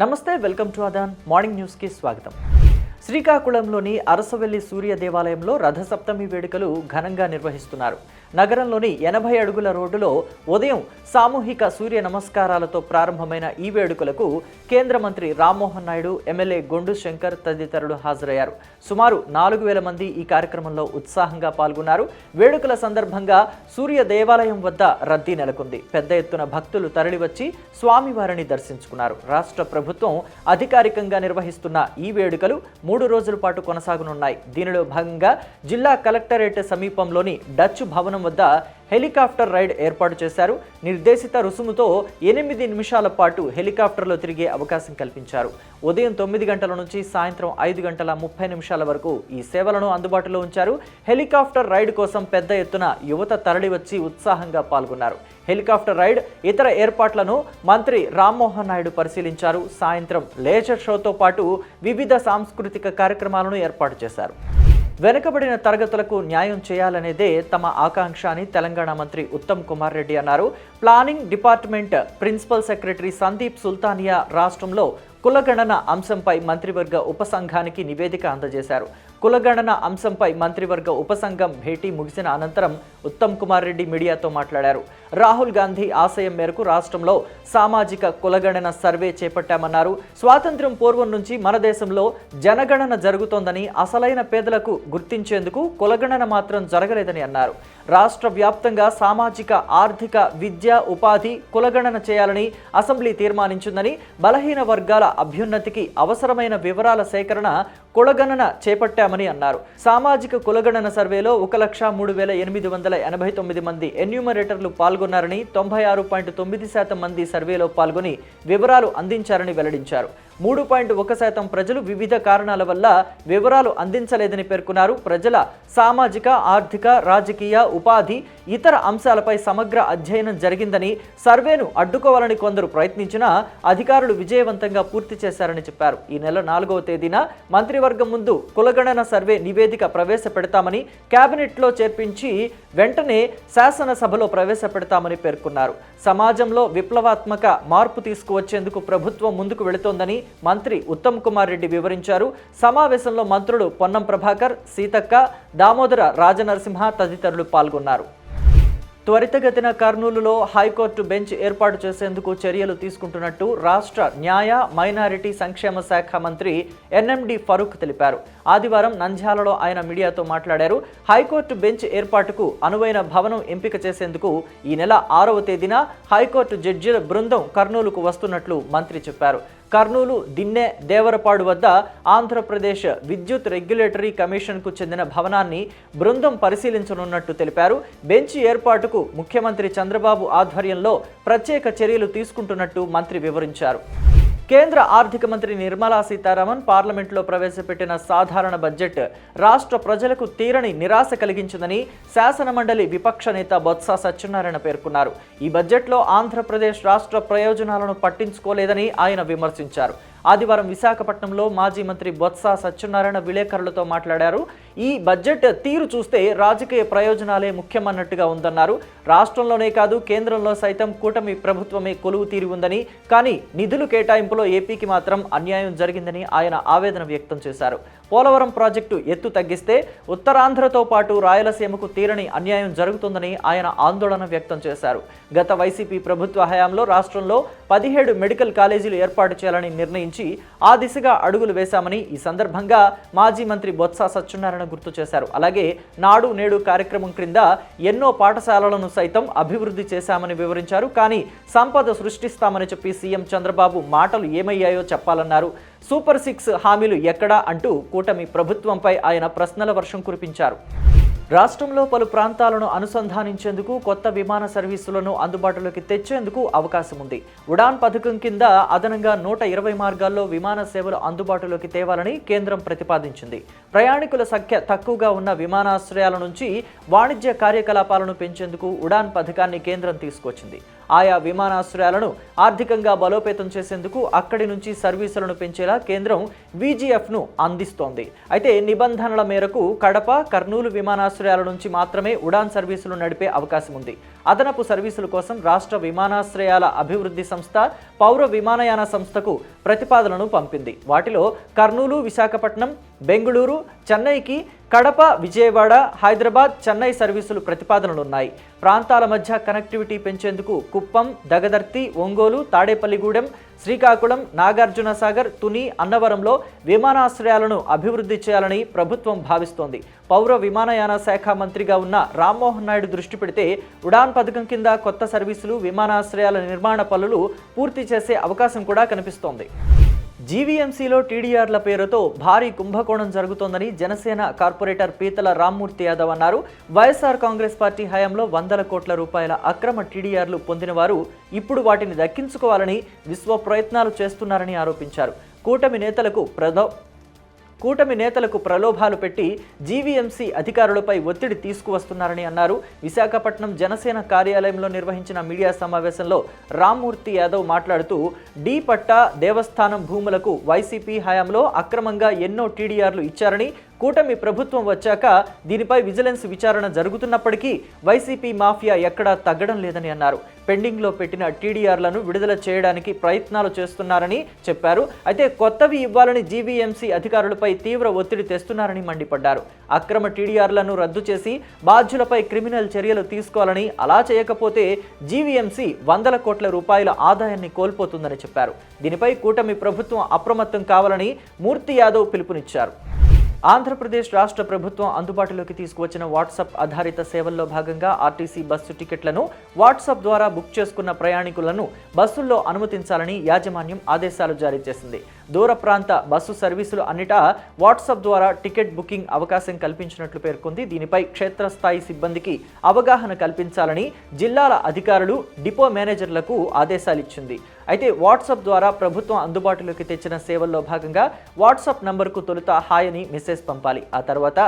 నమస్తే welcome to అదాన్ morning న్యూస్కి స్వాగతం. శ్రీకాకుళంలోని అరసవెల్లి సూర్య దేవాలయంలో రథసప్తమి వేడుకలు ఘనంగా నిర్వహిస్తున్నారు. నగరంలోని ఎనభై అడుగుల రోడ్డులో ఉదయం సామూహిక సూర్య నమస్కారాలతో ప్రారంభమైన ఈ వేడుకలకు కేంద్ర మంత్రి రామ్మోహన్ నాయుడు ఎమ్మెల్యే గొండు శంకర్ తదితరులు హాజరయ్యారు. సుమారు నాలుగు వేల మంది ఈ కార్యక్రమంలో ఉత్సాహంగా పాల్గొన్నారు. వేడుకల సందర్భంగా సూర్య దేవాలయం వద్ద రద్దీ నెలకొంది. పెద్ద ఎత్తున భక్తులు తరలివచ్చి స్వామివారిని దర్శించుకున్నారు. రాష్ట్ర ప్రభుత్వం అధికారికంగా నిర్వహిస్తున్న ఈ వేడుకలు మూడు రోజుల పాటు కొనసాగనున్నాయి. దీనిలో భాగంగా జిల్లా కలెక్టరేట్ సమీపంలోని డచ్ భవనం వద్ద హెలికాప్టర్ రైడ్ ఏర్పాటు చేశారు. నిర్దేశిత రుసుముతో ఎనిమిది నిమిషాల పాటు హెలికాప్టర్లో తిరిగే అవకాశం కల్పించారు. ఉదయం తొమ్మిది గంటల నుంచి సాయంత్రం ఐదు గంటల ముప్పై నిమిషాల వరకు ఈ సేవలను అందుబాటులో ఉంచారు. హెలికాప్టర్ రైడ్ కోసం పెద్ద ఎత్తున యువత తరలివచ్చి ఉత్సాహంగా పాల్గొన్నారు. హెలికాప్టర్ రైడ్ ఇతర ఏర్పాట్లను మంత్రి రామ్మోహన్ నాయుడు పరిశీలించారు. సాయంత్రం లేజర్ షోతో పాటు వివిధ సాంస్కృతిక కార్యక్రమాలను ఏర్పాటు చేశారు. వెనుకబడిన తరగతులకు న్యాయం చేయాలనేదే తమ ఆకాంక్ష అని తెలంగాణ మంత్రి ఉత్తమ్ కుమార్ రెడ్డి అన్నారు. Planning department principal secretary Sandeep Sultania రాష్ట్రంలో కులగణన అంశంపై మంత్రివర్గ ఉపసంఘానికి నివేదిక అందజేశారు. కులగణన అంశంపై మంత్రివర్గ ఉపసంఘం భేటీ ముగిసిన అనంతరం ఉత్తమ్ కుమార్ రెడ్డి మీడియాతో మాట్లాడారు. రాహుల్ గాంధీ ఆశయం మేరకు రాష్ట్రంలో సామాజిక కులగణన సర్వే చేపట్టామన్నారు. స్వాతంత్ర్యం పూర్వం నుంచి మన దేశంలో జనగణన జరుగుతోందని అసలైన పేదలకు గుర్తించేందుకు కులగణన మాత్రం జరగలేదని అన్నారు. రాష్ట్ర వ్యాప్తంగా సామాజిక ఆర్థిక విద్య ఉపాధి కులగణన చేయాలని అసెంబ్లీ తీర్మానించిందని బలహీన వర్గాల అభ్యున్నతికి అవసరమైన వివరాల సేకరణ కులగణన చేపట్టామని అన్నారు. సామాజిక కులగణన సర్వేలో ఒక లక్ష మూడు వేల ఎనిమిది వందల ఎనభై తొమ్మిది మంది ఎన్యూమరేటర్లు పాల్గొన్నారని తొంభై ఆరు పాయింట్ తొమ్మిది శాతం మంది సర్వేలో పాల్గొని వివరాలు అందించారని వెల్లడించారు. మూడు పాయింట్ ఒక శాతం ప్రజలు వివిధ కారణాల వల్ల వివరాలు అందించలేదని పేర్కొన్నారు. ప్రజల సామాజిక ఆర్థిక రాజకీయ ఉపాధి ఇతర అంశాలపై సమగ్ర అధ్యయనం జరిగిందని సర్వేను అడ్డుకోవాలని కొందరు ప్రయత్నించినా అధికారులు విజయవంతంగా పూర్తి చేశారని చెప్పారు. ఈ నెల నాలుగవ తేదీన మంత్రివర్గం ముందు కులగణన సర్వే నివేదిక ప్రవేశపెడతామని కేబినెట్లో చేర్పించి వెంటనే శాసనసభలో ప్రవేశపెడతామని పేర్కొన్నారు. సమాజంలో విప్లవాత్మక మార్పు తీసుకువచ్చేందుకు ప్రభుత్వం ముందుకు వెళుతోందని మంత్రి ఉత్తమ్ కుమార్ రెడ్డి వివరించారు. సమావేశంలో మంత్రులు పొన్నం ప్రభాకర్ సీతక్క దామోదర రాజనరసింహ తదితరులు పాల్గొన్నారు. త్వరితగతిన కర్నూలులో హైకోర్టు బెంచ్ ఏర్పాటు చేసేందుకు చర్యలు తీసుకుంటున్నట్టు రాష్ట్ర న్యాయ మైనారిటీ సంక్షేమ శాఖ మంత్రి ఎన్ఎండి ఫరూక్ తెలిపారు. ఆదివారం నంద్యాలలో ఆయన మీడియాతో మాట్లాడారు. హైకోర్టు బెంచ్ ఏర్పాటుకు అనువైన భవనం ఎంపిక చేసేందుకు ఈ నెల ఆరవ తేదీన హైకోర్టు జడ్జిల బృందం కర్నూలుకు వస్తున్నట్లు మంత్రి చెప్పారు. కర్నూలు దిన్నె దేవరపాడు వద్ద ఆంధ్రప్రదేశ్ విద్యుత్ రెగ్యులేటరీ కమిషన్కు చెందిన భవనాన్ని బృందం పరిశీలించనున్నట్టు తెలిపారు. బెంచ్ ఏర్పాటుకు ముఖ్యమంత్రి చంద్రబాబు ఆధ్వర్యంలో ప్రత్యేక చర్యలు తీసుకుంటున్నట్టు మంత్రి వివరించారు. కేంద్ర ఆర్థిక మంత్రి నిర్మలా సీతారామన్ పార్లమెంట్లో ప్రవేశపెట్టిన సాధారణ బడ్జెట్ రాష్ట్ర ప్రజలకు తీరని నిరాశ కలిగించిందని శాసనమండలి విపక్ష నేత బొత్స సత్యనారాయణ పేర్కొన్నారు. ఈ బడ్జెట్లో ఆంధ్రప్రదేశ్ రాష్ట్ర ప్రయోజనాలను పట్టించుకోలేదని ఆయన విమర్శించారు. ఆదివారం విశాఖపట్నంలో మాజీ మంత్రి బొత్స సత్యనారాయణ విలేకరులతో మాట్లాడారు. ఈ బడ్జెట్ తీరు చూస్తే రాజకీయ ప్రయోజనాలే ముఖ్యమన్నట్టుగా ఉందన్నారు. రాష్ట్రంలోనే కాదు కేంద్రంలో సైతం కూటమి ప్రభుత్వమే కొలువు తీరి ఉందని కానీ నిధులు కేటాయింపులో ఏపీకి మాత్రం అన్యాయం జరిగిందని ఆయన ఆవేదన వ్యక్తం చేశారు. పోలవరం ప్రాజెక్టు ఎత్తు తగ్గిస్తే ఉత్తరాంధ్రతో పాటు రాయలసీమకు తీరని అన్యాయం జరుగుతుందని ఆయన ఆందోళన వ్యక్తం చేశారు. గత వైసీపీ ప్రభుత్వ హయాంలో రాష్ట్రంలో పదిహేడు మెడికల్ కాలేజీలు ఏర్పాటు చేయాలని నిర్ణయించి ఆ దిశగా అడుగులు వేశామని ఈ సందర్భంగా మాజీ మంత్రి బొత్స సత్యనారాయణ గుర్తు చేశారు. అలాగే నాడు నేడు కార్యక్రమం క్రింద ఎన్నో పాఠశాలలను సైతం అభివృద్ధి చేశామని వివరించారు. కానీ సంపద సృష్టిస్తామని చెప్పి సీఎం చంద్రబాబు మాటలు ఏమయ్యాయో చెప్పాలన్నారు. సూపర్ సిక్స్ హామీలు ఎక్కడా అంటూ కూటమి ప్రభుత్వంపై ఆయన ప్రశ్నల వర్షం కురిపించారు. రాష్ట్రంలో పలు ప్రాంతాలను అనుసంధానించేందుకు కొత్త విమాన సర్వీసులను అందుబాటులోకి తెచ్చేందుకు అవకాశం ఉంది ఉడాన్ పథకం కింద అదనంగా నూట ఇరవై మార్గాల్లో విమాన సేవలు అందుబాటులోకి తేవాలని కేంద్రం ప్రతిపాదించింది. ప్రయాణికుల సంఖ్య తక్కువగా ఉన్న విమానాశ్రయాల నుంచి వాణిజ్య కార్యకలాపాలను పెంచేందుకు ఉడాన్ పథకాన్ని కేంద్రం తీసుకొచ్చింది. ఆయా విమానాశ్రయాలను ఆర్థికంగా బలోపేతం చేసేందుకు అక్కడి నుంచి సర్వీసులను పెంచేలా కేంద్రం విజిఎఫ్ను అందిస్తోంది. అయితే నిబంధనల మేరకు కడప కర్నూలు విమానాశ్రయాల నుంచి మాత్రమే ఉడాన్ సర్వీసులు నడిపే అవకాశం ఉంది అదనపు సర్వీసుల కోసం రాష్ట్ర విమానాశ్రయాల అభివృద్ధి సంస్థ పౌర విమానయాన సంస్థకు ప్రతిపాదనను పంపింది. వాటిలో కర్నూలు విశాఖపట్నం బెంగళూరు చెన్నైకి కడప విజయవాడ హైదరాబాద్ చెన్నై సర్వీసులు ప్రతిపాదనలు ఉన్నాయి ప్రాంతాల మధ్య కనెక్టివిటీ పెంచేందుకు కుప్పం దగదర్తి ఒంగోలు తాడేపల్లిగూడెం శ్రీకాకుళం నాగార్జున సాగర్ తుని అన్నవరంలో విమానాశ్రయాలను అభివృద్ధి చేయాలని ప్రభుత్వం భావిస్తోంది. పౌర విమానయాన శాఖ మంత్రిగా ఉన్న రామ్మోహన్ నాయుడు దృష్టి పెడితే ఉడాన్ పథకం కింద కొత్త సర్వీసులు విమానాశ్రయాల నిర్మాణ పనులు పూర్తి చేసే అవకాశం కూడా కనిపిస్తోంది. జీవీఎంసీలో టీడీఆర్ల పేరుతో భారీ కుంభకోణం జరుగుతోందని జనసేన కార్పొరేటర్ పీతల రామ్మూర్తి యాదవ్ అన్నారు. వైఎస్ఆర్ కాంగ్రెస్ పార్టీ హయాంలో వందల కోట్ల రూపాయల అక్రమ టీడీఆర్లు పొందినవారు ఇప్పుడు వాటిని దక్కించుకోవాలని విశ్వ ప్రయత్నాలు చేస్తున్నారని ఆరోపించారు. కూటమి నేతలకు ప్రధ కూటమి నేతలకు ప్రలోభాలు పెట్టి జీవీఎంసీ అధికారులపై ఒత్తిడి తీసుకువస్తున్నారని అన్నారు. విశాఖపట్నం జనసేన కార్యాలయంలో నిర్వహించిన మీడియా సమావేశంలో రామ్మూర్తి యాదవ్ మాట్లాడుతూ డి పట్టా దేవస్థానం భూములకు వైసీపీ హయాంలో అక్రమంగా ఎన్నో టీడీఆర్లు ఇచ్చారని కూటమి ప్రభుత్వం వచ్చాక దీనిపై విజిలెన్స్ విచారణ జరుగుతున్నప్పటికీ వైసీపీ మాఫియా ఎక్కడా తగ్గడం లేదని అన్నారు. పెండింగ్లో పెట్టిన టీడీఆర్లను విడుదల చేయడానికి ప్రయత్నాలు చేస్తున్నారని చెప్పారు. అయితే కొత్తవి ఇవ్వాలని జీవీఎంసీ అధికారులపై తీవ్ర ఒత్తిడి తెస్తున్నారని మండిపడ్డారు. అక్రమ టీడీఆర్లను రద్దు చేసి బాధ్యులపై క్రిమినల్ చర్యలు తీసుకోవాలని అలా చేయకపోతే జీవీఎంసీ వందల కోట్ల రూపాయల ఆదాయాన్ని కోల్పోతుందని చెప్పారు. దీనిపై కూటమి ప్రభుత్వం అప్రమత్తం కావాలని మూర్తి యాదవ్ పిలుపునిచ్చారు. ఆంధ్రప్రదేశ్ రాష్ట్ర ప్రభుత్వం అందుబాటులోకి తీసుకువచ్చిన వాట్సాప్ ఆధారిత సేవల్లో భాగంగా ఆర్టీసీ బస్సు టికెట్లను వాట్సాప్ ద్వారా బుక్ చేసుకున్న ప్రయాణికులను బస్సుల్లో అనుమతించాలని యాజమాన్యం ఆదేశాలు జారీ చేసింది. దూర ప్రాంత బస్సు సర్వీసులు అన్నిటా వాట్సాప్ ద్వారా టికెట్ బుకింగ్ అవకాశం కల్పించినట్లు పేర్కొంది. దీనిపై క్షేత్రస్థాయి సిబ్బందికి అవగాహన కల్పించాలని జిల్లాల అధికారులు డిపో మేనేజర్లకు ఆదేశాలు ఇచ్చింది అయితే వాట్సాప్ ద్వారా ప్రభుత్వం అందుబాటులోకి తెచ్చిన సేవల్లో భాగంగా వాట్సాప్ నంబర్కు తొలుత హాయ్ అని మెసేజ్ పంపాలి. ఆ తర్వాత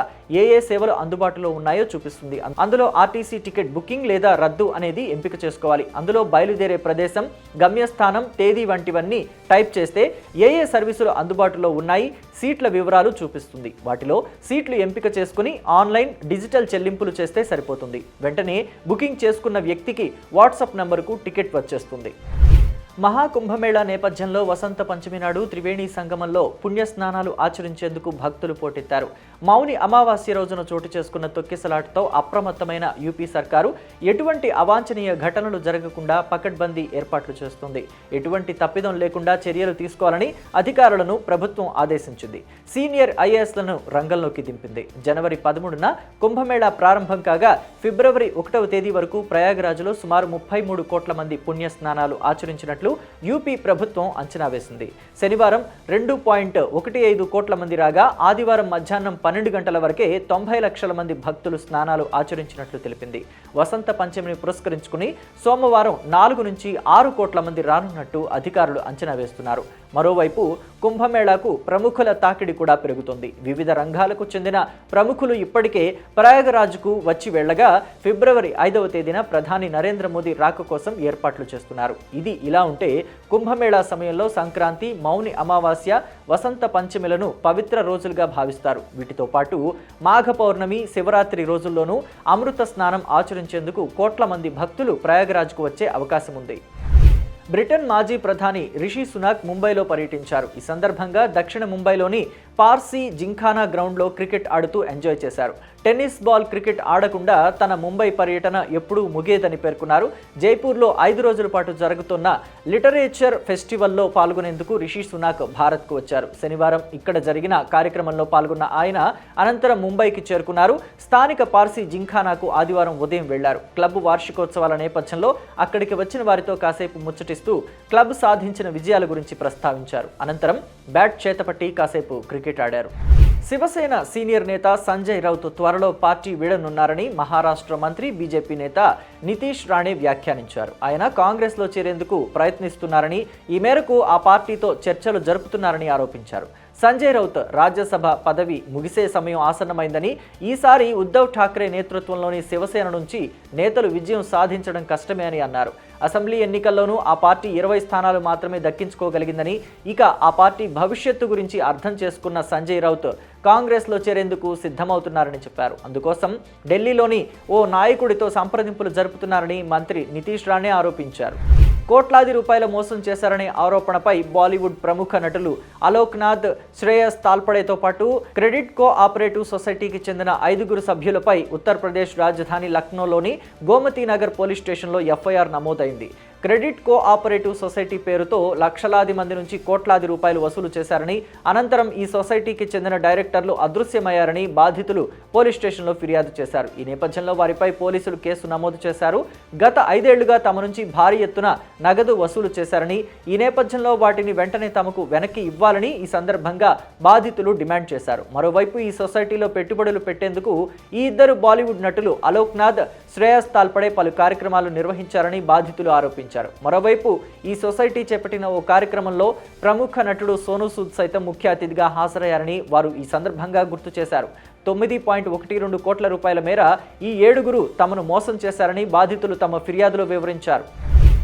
ఏ ఏ సేవలు అందుబాటులో ఉన్నాయో చూపిస్తుంది. అందులో ఆర్టీసీ టికెట్ బుకింగ్ లేదా రద్దు అనేది ఎంపిక చేసుకోవాలి. అందులో బయలుదేరే ప్రదేశం గమ్యస్థానం తేదీ వంటివన్నీ టైప్ చేస్తే ఏ ఏ సర్వీసులు అందుబాటులో ఉన్నాయి. సీట్ల వివరాలు చూపిస్తుంది. వాటిలో సీట్లు ఎంపిక చేసుకుని ఆన్లైన్ డిజిటల్ చెల్లింపులు చేస్తే సరిపోతుంది. వెంటనే బుకింగ్ చేసుకున్న వ్యక్తికి వాట్సాప్ నంబరుకు టికెట్ వచ్చేస్తుంది. మహాకుంభమేళా నేపథ్యంలో వసంత పంచమి నాడు త్రివేణి సంగమంలో పుణ్యస్నానాలు ఆచరించేందుకు భక్తులు పోటెత్తారు. మౌని అమావాస్య రోజున చోటు చేసుకున్న తొక్కిసలాటతో అప్రమత్తమైన యూపీ సర్కారు ఎటువంటి అవాంఛనీయ ఘటనలు జరగకుండా పకడ్బందీ ఏర్పాట్లు చేస్తుంది. ఎటువంటి తప్పిదం లేకుండా చర్యలు తీసుకోవాలని అధికారులను ప్రభుత్వం ఆదేశించింది. సీనియర్ ఐఏఎస్లను రంగంలోకి దింపింది. జనవరి పదమూడున కుంభమేళా ప్రారంభం కాగా ఫిబ్రవరి ఒకటవ తేదీ వరకు ప్రయాగరాజ్లో సుమారు ముప్పై మూడు కోట్ల మంది పుణ్య స్నానాలు ఆచరించినట్లు యూపీ ప్రభుత్వం అంచనా వేసింది. శనివారం రెండు పాయింట్ ఒకటి ఐదు కోట్ల మంది రాగా ఆదివారం మధ్యాహ్నం పన్నెండు గంటల వరకే తొంభై లక్షల మంది భక్తులు స్నానాలు ఆచరించినట్లు తెలిపింది. వసంత పంచమిని పురస్కరించుకుని సోమవారం నాలుగు నుంచి ఆరు కోట్ల మంది రానున్నట్టు అధికారులు అంచనా వేస్తున్నారు. మరోవైపు కుంభమేళాకు ప్రముఖుల తాకిడి కూడా పెరుగుతుంది. వివిధ రంగాలకు చెందిన ప్రముఖులు ఇప్పటికే ప్రయాగరాజ్కు వచ్చి వెళ్ళగా ఫిబ్రవరి ఐదవ తేదీన ప్రధాని నరేంద్ర మోదీ రాక కోసం ఏర్పాట్లు చేస్తున్నారు. ఇది ఇలా ఉంటే కుంభమేళా సమయంలో సంక్రాంతి మౌని అమావాస్య వసంత పంచమిలను పవిత్ర రోజులుగా భావిస్తారు. వీటితో పాటు మాఘ పౌర్ణమి శివరాత్రి రోజుల్లోనూ అమృత స్నానం ఆచరించేందుకు కోట్ల మంది భక్తులు ప్రయాగరాజ్కు వచ్చే అవకాశం ఉంది బ్రిటన్ మాజీ ప్రధాని రిషి సునాక్ ముంబైలో పర్యటించారు. ఈ సందర్భంగా దక్షిణ ముంబైలోని పార్సీ జింఖానా గ్రౌండ్లో క్రికెట్ ఆడుతూ ఎంజాయ్ చేశారు. టెన్నిస్ బాల్ క్రికెట్ ఆడకుండా తన ముంబై పర్యటన ఎప్పుడూ ముగియదని పేర్కొన్నారు. జైపూర్లో ఐదు రోజుల పాటు జరుగుతున్న లిటరేచర్ ఫెస్టివల్లో పాల్గొనేందుకు రిషి సునాక్ భారత్కు వచ్చారు. శనివారం ఇక్కడ జరిగిన కార్యక్రమంలో పాల్గొన్న ఆయన అనంతరం ముంబైకి చేరుకున్నారు. స్థానిక పార్సీ జింఖానాకు ఆదివారం ఉదయం వెళ్ళారు. క్లబ్ వార్షికోత్సవాల నేపథ్యంలో అక్కడికి వచ్చిన వారితో కాసేపు ముచ్చటిస్తూ క్లబ్ సాధించిన విజయాల గురించి ప్రస్తావించారు. అనంతరం బ్యాట్ చేతపట్టి కాసేపు క్రికెట్ ఆడారు. శివసేన సీనియర్ నేత సంజయ్ రౌత్ త్వరలో పార్టీ వీడనున్నారని మహారాష్ట్ర మంత్రి బీజేపీ నేత నితీష్ రాణే వ్యాఖ్యానించారు. ఆయన కాంగ్రెస్లో చేరేందుకు ప్రయత్నిస్తున్నారని ఈ మేరకు ఆ పార్టీతో చర్చలు జరుపుతున్నారని ఆరోపించారు. సంజయ్ రౌత్ రాజ్యసభ పదవి ముగిసే సమయం ఆసన్నమైందని ఈసారి ఉద్దవ్ ఠాక్రే నేతృత్వంలోని శివసేన నుంచి నేతలు విజయం సాధించడం కష్టమే అని అన్నారు. అసెంబ్లీ ఎన్నికల్లోనూ ఆ పార్టీ ఇరవై స్థానాలు మాత్రమే దక్కించుకోగలిగిందని ఇక ఆ పార్టీ భవిష్యత్తు గురించి అర్థం చేసుకున్న సంజయ్ రౌత్ కాంగ్రెస్లో చేరేందుకు సిద్ధమవుతున్నారని చెప్పారు. అందుకోసం ఢిల్లీలోని ఓ నాయకుడితో సంప్రదింపులు జరుపుతున్నారని మంత్రి నితీష్ రాణే ఆరోపించారు. కోట్లాది రూపాయల మోసం చేశారనే ఆరోపణపై బాలీవుడ్ ప్రముఖ నటులు అలోక్ నాథ్ శ్రేయస్ తాల్పడేతో పాటు క్రెడిట్ కో ఆపరేటివ్ సొసైటీకి చెందిన ఐదుగురు సభ్యులపై ఉత్తరప్రదేశ్ రాజధాని లక్నోలోని గోమతి నగర్ పోలీస్ స్టేషన్లో ఎఫ్ఐఆర్ నమోదైంది. క్రెడిట్ కో ఆపరేటివ్ సొసైటీ పేరుతో లక్షలాది మంది నుంచి కోట్లాది రూపాయలు వసూలు చేశారని అనంతరం ఈ సొసైటీకి చెందిన డైరెక్టర్లు అదృశ్యమయ్యారని బాధితులు పోలీస్ స్టేషన్లో ఫిర్యాదు చేశారు. ఈ నేపథ్యంలో వారిపై పోలీసులు కేసు నమోదు చేశారు. గత ఐదేళ్ళుగా తమ నుంచి భారీ ఎత్తున నగదు వసూలు చేశారని ఈ నేపథ్యంలో వాటిని వెంటనే తమకు వెనక్కి ఇవ్వాలని ఈ సందర్భంగా బాధితులు డిమాండ్ చేశారు. మరోవైపు ఈ సొసైటీలో పెట్టుబడులు పెట్టేందుకు ఈ ఇద్దరు బాలీవుడ్ నటులు అలోక్నాథ్ శ్రేయస్ తాల్పడే పలు కార్యక్రమాలు నిర్వహించారని బాధితులు ఆరోపించారు. మరోవైపు ఈ సొసైటీ చేపట్టిన ఓ కార్యక్రమంలో ప్రముఖ నటుడు సోను సూద్ సైతం ముఖ్య అతిథిగా హాజరయ్యారని వారు ఈ సందర్భంగా గుర్తు చేశారు. తొమ్మిది పాయింట్ ఒకటి రెండు కోట్ల రూపాయల మేర ఈ ఏడుగురు తమను మోసం చేశారని బాధితులు తమ ఫిర్యాదులో వివరించారు.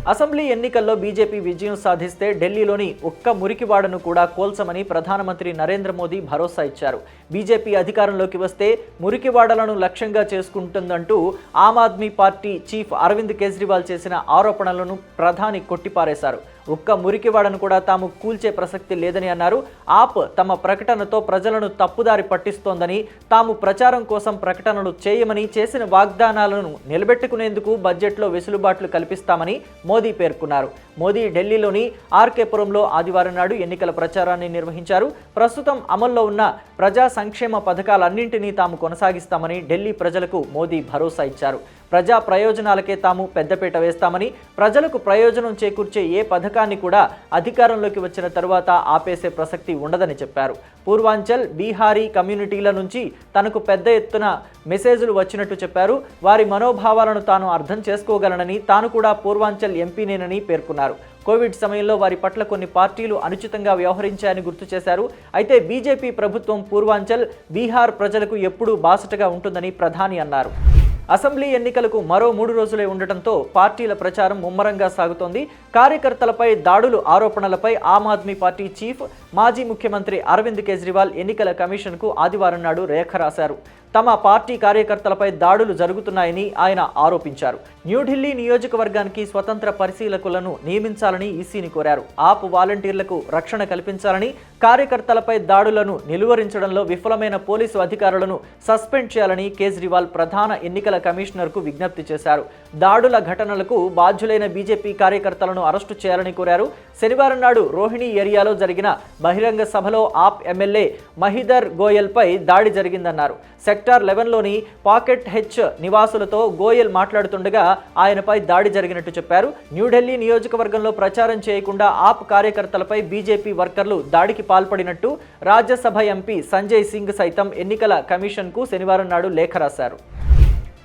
అసెంబ్లీ ఎన్నికల్లో బీజేపీ విజయం సాధిస్తే ఢిల్లీలోని ఒక్క మురికివాడను కూడా కోల్చమని ప్రధానమంత్రి నరేంద్ర మోదీ భరోసా ఇచ్చారు. బీజేపీ అధికారంలోకి వస్తే మురికివాడలను లక్ష్యంగా చేసుకుంటుందంటూ ఆమ్ ఆద్మీ పార్టీ చీఫ్ అరవింద్ కేజ్రీవాల్ చేసిన ఆరోపణలను ప్రధాని కొట్టిపారేశారు. ఒక్క మురికివాడను కూడా తాము కూల్చే ప్రసక్తి లేదని అన్నారు. ఆప్ తమ ప్రకటనతో ప్రజలను తప్పుదారి పట్టిస్తోందని తాము ప్రచారం కోసం ప్రకటనలు చేయమని చేసిన వాగ్దానాలను నిలబెట్టుకునేందుకు బడ్జెట్లో వెసులుబాట్లు కల్పిస్తామని మోదీ పేర్కొన్నారు. మోదీ ఢిల్లీలోని ఆర్కేపురంలో ఆదివారం నాడు ఎన్నికల ప్రచారాన్ని నిర్వహించారు. ప్రస్తుతం అమల్లో ఉన్న ప్రజా సంక్షేమ పథకాలన్నింటినీ తాము కొనసాగిస్తామని ఢిల్లీ ప్రజలకు మోదీ భరోసా ఇచ్చారు. ప్రజా ప్రయోజనాలకే తాము పెద్దపీట వేస్తామని ప్రజలకు ప్రయోజనం చేకూర్చే ఏ పథకాన్ని కూడా అధికారంలోకి వచ్చిన తరువాత ఆపేసే ప్రసక్తి ఉండదని చెప్పారు. పూర్వాంచల్ బీహారీ కమ్యూనిటీల నుంచి తనకు పెద్ద ఎత్తున మెసేజ్లు వచ్చినట్టు చెప్పారు. వారి మనోభావాలను తాను అర్థం చేసుకోగలనని తాను కూడా పూర్వాంచల్ ఎంపీనేనని పేర్కొన్నారు. కోవిడ్ సమయంలో వారి పట్ల కొన్ని పార్టీలు అనుచితంగా వ్యవహరించాయని గుర్తు చేశారు. అయితే బీజేపీ ప్రభుత్వం పూర్వాంచల్ బీహార్ ప్రజలకు ఎప్పుడూ బాసటగా ఉంటుందని ప్రధాని అన్నారు. అసెంబ్లీ ఎన్నికలకు మరో మూడు రోజులే ఉండటంతో పార్టీల ప్రచారం ముమ్మరంగా సాగుతోంది. కార్యకర్తలపై దాడులు ఆరోపణలపై ఆమ్ ఆద్మీ పార్టీ చీఫ్ మాజీ ముఖ్యమంత్రి అరవింద్ కేజ్రీవాల్ ఎన్నికల కమిషన్కు ఆదివారం నాడు రేఖ రాశారు. తమ పార్టీ కార్యకర్తలపై దాడులు జరుగుతున్నాయని ఆయన ఆరోపించారు. న్యూఢిల్లీ నియోజకవర్గానికి స్వతంత్ర పరిశీలకులను నియమించాలని ఈసీని కోరారు. ఆప్ వాలంటీర్లకు రక్షణ కల్పించాలని కార్యకర్తలపై దాడులను నిలువరించడంలో విఫలమైన పోలీసు అధికారులను సస్పెండ్ చేయాలని కేజ్రీవాల్ ప్రధాన ఎన్నికల కమిషనర్కు విజ్ఞప్తి చేశారు. దాడుల ఘటనలకు బాధ్యులైన బీజేపీ కార్యకర్తలను అరెస్టు చేయాలని కోరారు. శనివారం నాడు రోహిణి ఏరియాలో జరిగిన బహిరంగ సభలో ఆప్ ఎమ్మెల్యే మహిదర్ గోయల్పై దాడి జరిగిందన్నారు. సెక్టార్ లెవెన్లోని పాకెట్ హెచ్ నివాసులతో గోయల్ మాట్లాడుతుండగా ఆయనపై దాడి జరిగినట్టు చెప్పారు. న్యూఢిల్లీ నియోజకవర్గంలో ప్రచారం చేయకుండా ఆప్ కార్యకర్తలపై బీజేపీ వర్కర్లు దాడికి పాల్పడినట్టు రాజ్యసభ ఎంపీ సంజయ్ సింగ్ సైతం ఎన్నికల కమిషన్కు శనివారం నాడు లేఖ రాశారు.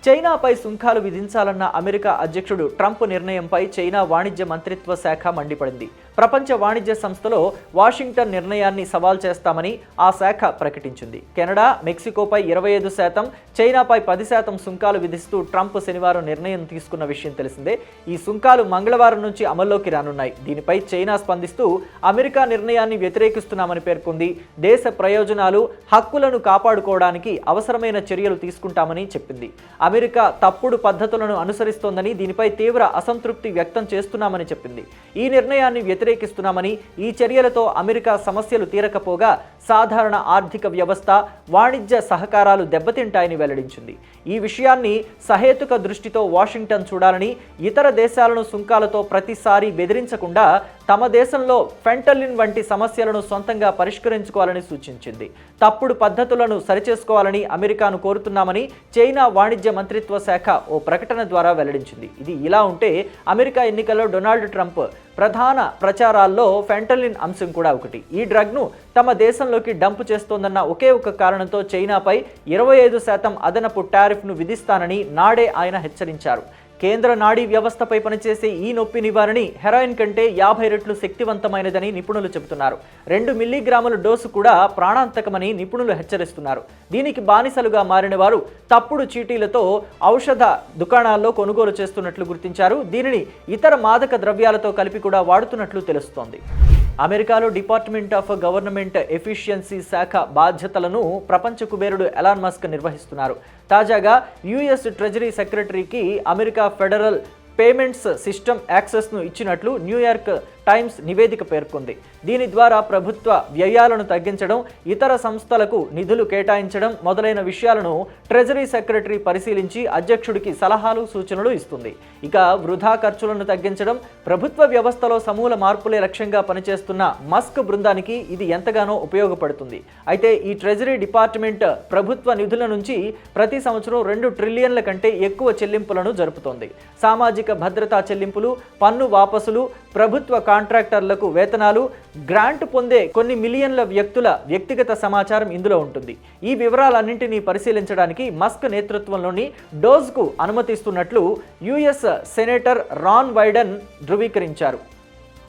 చైనాపై సుంకాలు విధించాలన్న అమెరికా అధ్యక్షుడు ట్రంప్ నిర్ణయంపై చైనా వాణిజ్య మంత్రిత్వ శాఖ మండిపడింది. ప్రపంచ వాణిజ్య సంస్థలో వాషింగ్టన్ నిర్ణయాన్ని సవాల్ చేస్తామని ఆ శాఖ ప్రకటించింది. కెనడా మెక్సికోపై ఇరవై ఐదు శాతం చైనాపై పది శాతం సుంకాలు విధిస్తూ ట్రంప్ శనివారం నిర్ణయం తీసుకున్న విషయం తెలిసిందే. ఈ సుంకాలు మంగళవారం నుంచి అమల్లోకి రానున్నాయి. దీనిపై చైనా స్పందిస్తూ అమెరికా నిర్ణయాన్ని వ్యతిరేకిస్తున్నామని పేర్కొంది. దేశ ప్రయోజనాలు హక్కులను కాపాడుకోవడానికి అవసరమైన చర్యలు తీసుకుంటామని చెప్పింది. అమెరికా తప్పుడు పద్ధతులను అనుసరిస్తోందని దీనిపై తీవ్ర అసంతృప్తి వ్యక్తం చేస్తున్నామని చెప్పింది. ఈ నిర్ణయాన్ని వ్యతిరేకిస్తున్నామని ఈ చర్యలతో అమెరికా సమస్యలు తీరకపోగా సాధారణ ఆర్థిక వ్యవస్థ వాణిజ్య సహకారాలు దెబ్బతింటాయని వెల్లడించింది. ఈ విషయాన్ని సహేతుక దృష్టితో వాషింగ్టన్ చూడాలని ఇతర దేశాలను సుంకాలతో ప్రతిసారి బెదిరించకుండా తమ దేశంలో ఫెంటలిన్ వంటి సమస్యలను సొంతంగా పరిష్కరించుకోవాలని సూచించింది. తప్పుడు పద్ధతులను సరిచేసుకోవాలని అమెరికాను కోరుతున్నామని చైనా వాణిజ్య మంత్రిత్వ శాఖ ఓ ప్రకటన ద్వారా వెల్లడించింది. ఇది ఇలా ఉంటే అమెరికా ఎన్నికల్లో డొనాల్డ్ ట్రంప్ ప్రధాన ప్రచారాల్లో ఫెంటలిన్ అంశం కూడా ఒకటి. ఈ డ్రగ్ను తమ దేశంలోకి డంప్ చేస్తోందన్న ఒకే ఒక కారణంతో చైనాపై ఇరవై ఐదు శాతం అదనపు టారిఫ్ను విధిస్తానని నాడే ఆయన హెచ్చరించారు. కేంద్ర నాడీ వ్యవస్థపై పనిచేసే ఈ నొప్పి నివారణి హెరాయిన్ కంటే యాభై రెట్లు శక్తివంతమైనదని నిపుణులు చెబుతున్నారు. రెండు మిల్లీగ్రాముల డోసు కూడా ప్రాణాంతకమని నిపుణులు హెచ్చరిస్తున్నారు. దీనికి బానిసలుగా మారిన వారు తప్పుడు చీటీలతో ఔషధ దుకాణాల్లో కొనుగోలు చేస్తున్నట్లు గుర్తించారు. దీనిని ఇతర మాదక ద్రవ్యాలతో కలిపి కూడా వాడుతున్నట్లు తెలుస్తోంది. అమెరికాలో డిపార్ట్మెంట్ ఆఫ్ గవర్నమెంట్ ఎఫిషియన్సీ శాఖ బాధ్యతలను ప్రపంచ కుబేరుడు ఎలాన్ మస్క్ నిర్వహిస్తున్నారు. తాజాగా యుఎస్ ట్రెజరీ సెక్రటరీకి అమెరికా ఫెడరల్ పేమెంట్స్ సిస్టమ్ యాక్సెస్ను ఇచ్చినట్లు న్యూయార్క్ టైమ్స్ నివేదిక పేర్కొంది. దీని ద్వారా ప్రభుత్వ వ్యయాలను తగ్గించడం ఇతర సంస్థలకు నిధులు కేటాయించడం మొదలైన విషయాలను ట్రెజరీ సెక్రటరీ పరిశీలించి అధ్యక్షుడికి సలహాలు సూచనలు ఇస్తుంది. ఇక వృధా ఖర్చులను తగ్గించడం ప్రభుత్వ వ్యవస్థలో సమూల మార్పులే లక్ష్యంగా పనిచేస్తున్న మస్క్ బృందానికి ఇది ఎంతగానో ఉపయోగపడుతుంది. అయితే ఈ ట్రెజరీ డిపార్ట్మెంట్ ప్రభుత్వ నిధుల నుంచి ప్రతి సంవత్సరం రెండు ట్రిలియన్ల కంటే ఎక్కువ చెల్లింపులను జరుపుతోంది. సామాజిక భద్రతా చెల్లింపులు పన్ను వాపసులు ప్రభుత్వ కాంట్రాక్టర్లకు వేతనాలు గ్రాంట్ పొందే కొన్ని మిలియన్ల వ్యక్తుల వ్యక్తిగత సమాచారం ఇందులో ఉంటుంది. ఈ వివరాలన్నింటినీ పరిశీలించడానికి మస్క్ నేతృత్వంలోని డోజ్కు అనుమతిస్తున్నట్లు యుఎస్ సెనేటర్ రాన్ వైడన్ ధృవీకరించారు.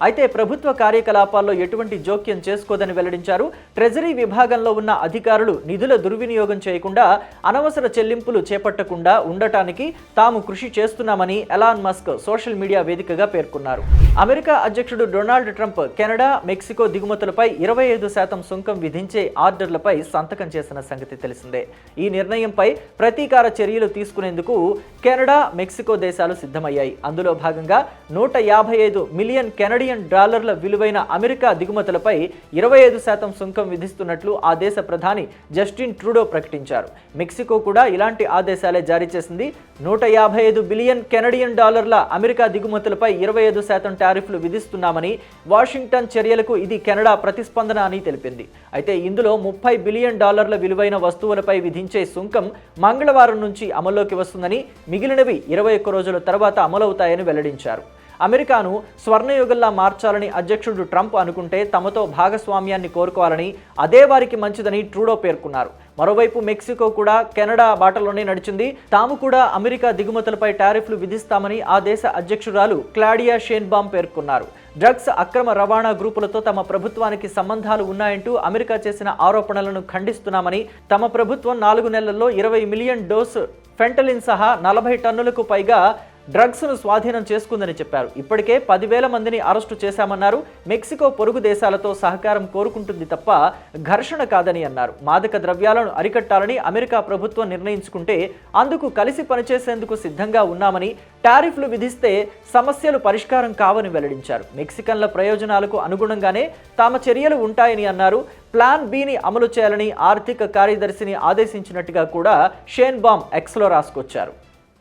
అయితే ప్రభుత్వ కార్యకలాపాల్లో ఎటువంటి జోక్యం చేసుకోదని వెల్లడించారు. ట్రెజరీ విభాగంలో ఉన్న అధికారులు నిధుల దుర్వినియోగం చేయకుండా అనవసర చెల్లింపులు చేపట్టకుండా ఉండటానికి తాము కృషి చేస్తున్నామని ఎలాన్ మస్క్ సోషల్ మీడియా వేదికగా పేర్కొన్నారు. అమెరికా అధ్యక్షుడు డొనాల్డ్ ట్రంప్ కెనడా మెక్సికో దిగుమతులపై ఇరవై ఐదు శాతం సుంకం విధించే ఆర్డర్లపై సంతకం చేసిన సంగతి తెలిసిందే. ఈ నిర్ణయంపై ప్రతీకార చర్యలు తీసుకునేందుకు కెనడా మెక్సికో దేశాలు సిద్ధమయ్యాయి. అందులో భాగంగా నూట యాభై ఐదు మిలియన్ బిలియన్ డాలర్ల విలువైన అమెరికా దిగుమతులపై ఇరవై ఐదు శాతం సుంకం విధిస్తున్నట్లు ఆ దేశ ప్రధాని జస్టిన్ ట్రూడో ప్రకటించారు. మెక్సికో కూడా ఇలాంటి ఆదేశాలే జారీ చేసింది. నూట యాభై ఐదు బిలియన్ కెనడియన్ డాలర్ల అమెరికా దిగుమతులపై ఇరవై ఐదు శాతం టారిఫ్లు విధిస్తున్నామని వాషింగ్టన్ చర్యలకు ఇది కెనడా ప్రతిస్పందన అని తెలిపింది. అయితే ఇందులో ముప్పై బిలియన్ డాలర్ల విలువైన వస్తువులపై విధించే సుంకం మంగళవారం నుంచి అమల్లోకి వస్తుందని మిగిలినవి ఇరవై ఒక్క రోజుల తర్వాత అమలవుతాయని వెల్లడించారు. అమెరికాను స్వర్ణయుగంలా మార్చాలని అధ్యక్షుడు ట్రంప్ అనుకుంటే తమతో భాగస్వామ్యాన్ని కోరుకోవాలని అదే వారికి మంచిదని ట్రూడో పేర్కొన్నారు. మరోవైపు మెక్సికో కూడా కెనడా బాటలోనే నడిచింది. తాము కూడా అమెరికా దిగుమతులపై టారిఫ్లు విధిస్తామని ఆ దేశ అధ్యక్షురాలు క్లాడియా షేన్బామ్ పేర్కొన్నారు. డ్రగ్స్ అక్రమ రవాణా గ్రూపులతో తమ ప్రభుత్వానికి సంబంధాలు ఉన్నాయంటూ అమెరికా చేసిన ఆరోపణలను ఖండిస్తున్నామని తమ ప్రభుత్వం నాలుగు నెలల్లో ఇరవై మిలియన్ డోస్ ఫెంటలిన్ సహా నలభై టన్నులకు పైగా డ్రగ్స్ను స్వాధీనం చేసుకుందని చెప్పారు. ఇప్పటికే పదివేల మందిని అరెస్టు చేశామన్నారు. మెక్సికో పొరుగు దేశాలతో సహకారం కోరుకుంటుంది తప్ప ఘర్షణ కాదని అన్నారు. మాదక ద్రవ్యాలను అరికట్టాలని అమెరికా ప్రభుత్వం నిర్ణయించుకుంటే అందుకు కలిసి పనిచేసేందుకు సిద్ధంగా ఉన్నామని టారిఫ్లు విధిస్తే సమస్యలు పరిష్కారం కావని వెల్లడించారు. మెక్సికన్ల ప్రయోజనాలకు అనుగుణంగానే తమ చర్యలు ఉంటాయని అన్నారు. ప్లాన్ బిని అమలు చేయాలని ఆర్థిక కార్యదర్శిని ఆదేశించినట్టుగా కూడా షేన్ బామ్ ఎక్స్లో రాసుకొచ్చారు.